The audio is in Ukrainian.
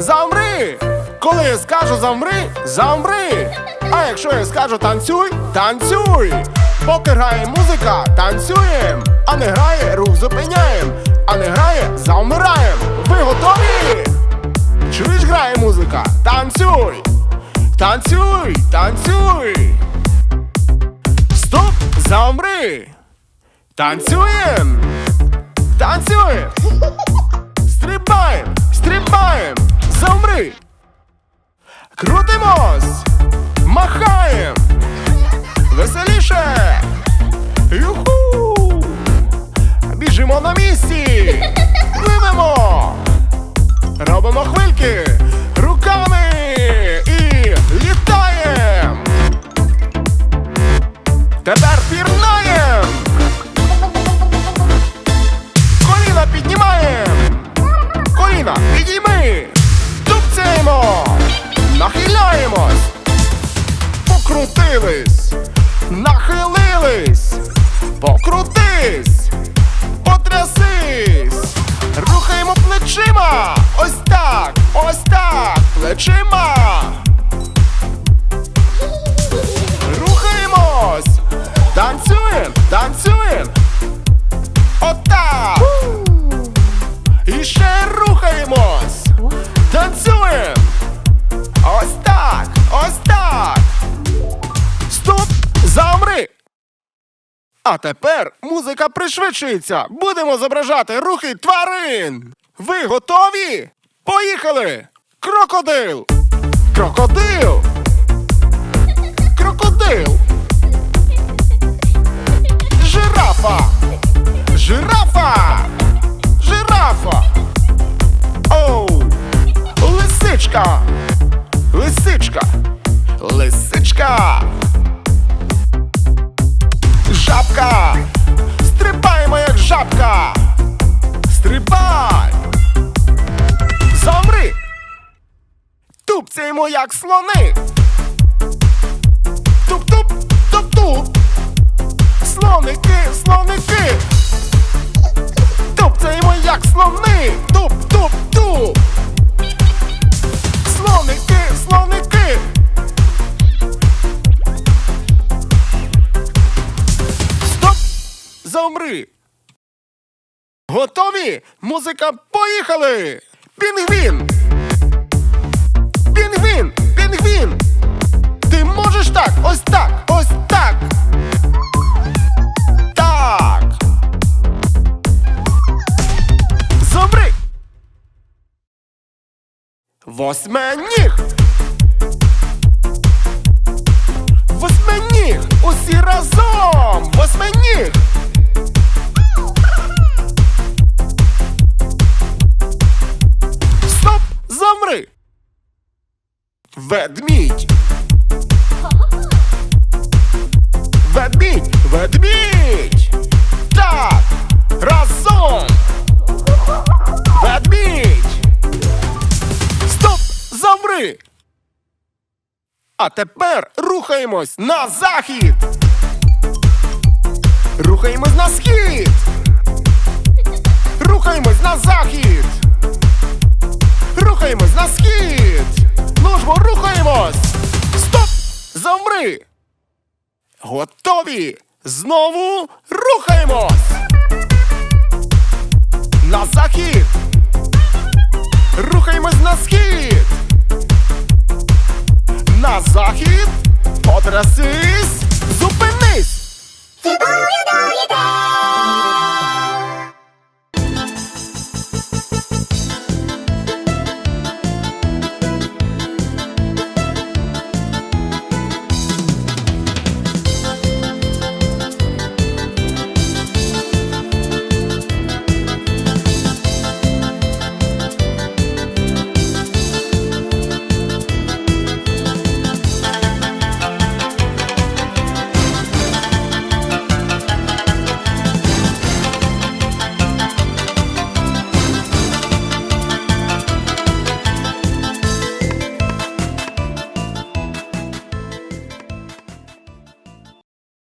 замри. Коли я скажу замри, замри. А якщо я скажу танцюй, танцюй. Поки грає музика, танцюєм. А не грає, рух зупиняєм. А не грає, замираєм. Ви готові? Чуєш, грає музика? Танцюй! Танцюй! Танцюй! Стоп! Замри! Танцюєм! Танцюєм! Стрибаєм! Стрибаєм! Замри! Крутимось! Махаєм! Веселіше! Юху! Біжимо на місці! Пливемо! Робимо хвильки руками плечима! Ось так! Ось так! Плечима! Рухаємось! Танцюєм! Танцюєм! Отак! І ще рухаємось! Танцюєм! Ось так! Ось так! Стоп! Замри! А тепер музика пришвидшується. Будемо зображати рухи тварин. Ви готові? Поїхали! Крокодил! Крокодил! Крокодил! Жирафа! Жирафа! Жирафа! Оу! Лисичка! Лисичка! Лисичка! Жабка! Стрибаємо, як жабка! Стрибай! Тупцяємо, як слони! Туп-туп, туп-туп! Слоники, слоники! Тупцяємо, як слони! Туп-туп-туп! Слоники, слоники! Стоп! Замри! Готові? Музика, поїхали! Пінгвін! Так! Ось так! Ось так! Так! Замри! Восьминіг! Восьминіг! Усі разом! Восьминіг! Стоп! Замри! Ведмідь! Ведмідь! Ведмідь! Так! Разом! Ведмідь! Стоп! Замри! А тепер рухаємось на захід! Рухаємось на схід! Рухаємось на захід! Рухаємось на схід! Ну ж рухаємось! Стоп! Замри! Готові! Знову рухаємось! На захід! Рухаємось на схід! На захід! Потрясись! Зупинись!